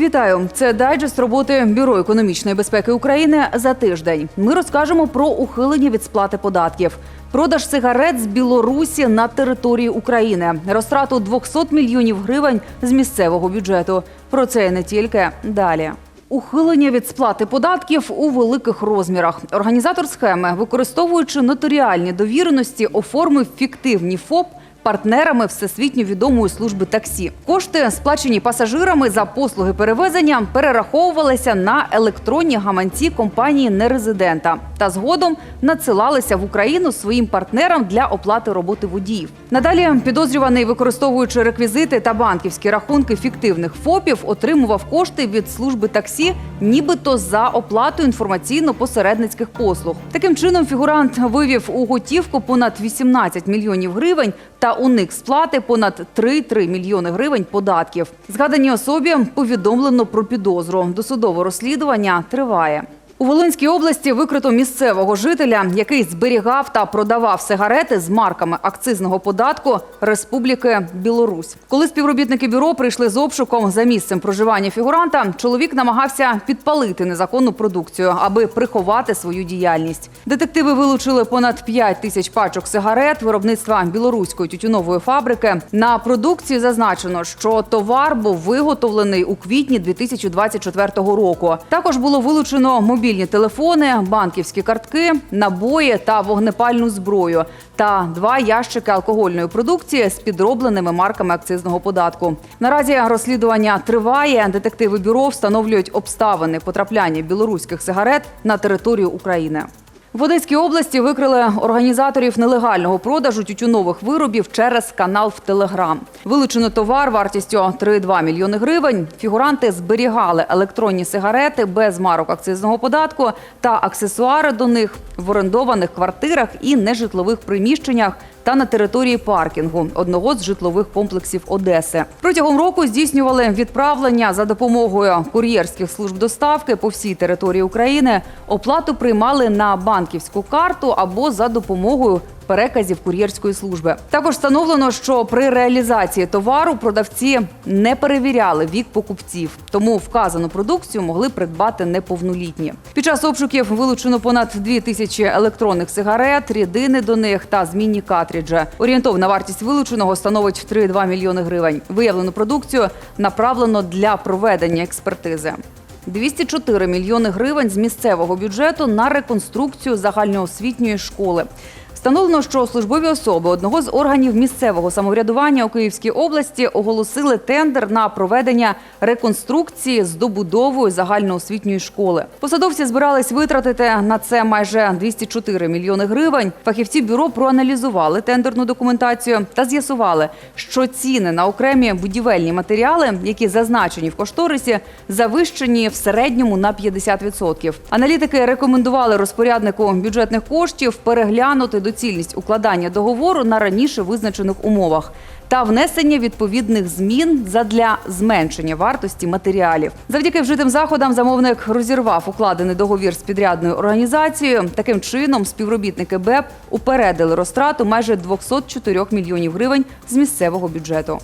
Вітаю! Це дайджест роботи Бюро економічної безпеки України за тиждень. Ми розкажемо про ухилення від сплати податків, продаж сигарет з Білорусі на території України, розтрату 200 мільйонів гривень з місцевого бюджету. Про це не тільки далі. Ухилення від сплати податків у великих розмірах. Організатор схеми, використовуючи нотаріальні довіреності, оформив фіктивні ФОП партнерами всесвітньо відомої служби таксі. Кошти, сплачені пасажирами за послуги перевезення, перераховувалися на електронні гаманці компанії нерезидента та згодом надсилалися в Україну своїм партнерам для оплати роботи водіїв. Надалі підозрюваний, використовуючи реквізити та банківські рахунки фіктивних ФОПів, отримував кошти від служби таксі, нібито за оплату інформаційно-посередницьких послуг. Таким чином, фігурант вивів у готівку понад 18 мільйонів гривень та уник сплати понад 3,3 мільйони гривень податків. Згаданій особі повідомлено про підозру. Досудове розслідування триває. У Волинській області викрито місцевого жителя, який зберігав та продавав сигарети з марками акцизного податку Республіки Білорусь. Коли співробітники бюро прийшли з обшуком за місцем проживання фігуранта, чоловік намагався підпалити незаконну продукцію, аби приховати свою діяльність. Детективи вилучили понад 5 тисяч пачок сигарет виробництва білоруської тютюнової фабрики. На продукції зазначено, що товар був виготовлений у квітні 2024 року. Також було вилучено мобільні телефони, банківські картки, набої та вогнепальну зброю та два ящики алкогольної продукції з підробленими марками акцизного податку. Наразі розслідування триває. Детективи бюро встановлюють обставини потрапляння білоруських сигарет на територію України. В Одеській області викрили організаторів нелегального продажу тютюнових виробів через канал в Телеграм. Вилучено товар вартістю 3,2 мільйони гривень. Фігуранти зберігали електронні сигарети без марок акцизного податку та аксесуари до них в орендованих квартирах і нежитлових приміщеннях та на території паркінгу одного з житлових комплексів Одеси. Протягом року здійснювали відправлення за допомогою кур'єрських служб доставки по всій території України. Оплату приймали на банківську карту або за допомогою переказів кур'єрської служби. Також встановлено, що при реалізації товару продавці не перевіряли вік покупців, тому вказану продукцію могли придбати неповнолітні. Під час обшуків вилучено понад 2 тисячі електронних сигарет, рідини до них та змінні картриджі. Орієнтовна вартість вилученого становить 3,2 мільйони гривень. Виявлену продукцію направлено для проведення експертизи. 204 мільйони гривень з місцевого бюджету на реконструкцію загальноосвітньої школи. Встановлено, що службові особи одного з органів місцевого самоврядування у Київській області оголосили тендер на проведення реконструкції з добудовою загальноосвітньої школи. Посадовці збирались витратити на це майже 204 мільйони гривень. Фахівці бюро проаналізували тендерну документацію та з'ясували, що ціни на окремі будівельні матеріали, які зазначені в кошторисі, завищені в середньому на 50%. Аналітики рекомендували розпоряднику бюджетних коштів переглянути доцільність укладання договору на раніше визначених умовах та внесення відповідних змін задля зменшення вартості матеріалів. Завдяки вжитим заходам замовник розірвав укладений договір з підрядною організацією. Таким чином, співробітники БЕП упередили розтрату майже 204 мільйонів гривень з місцевого бюджету.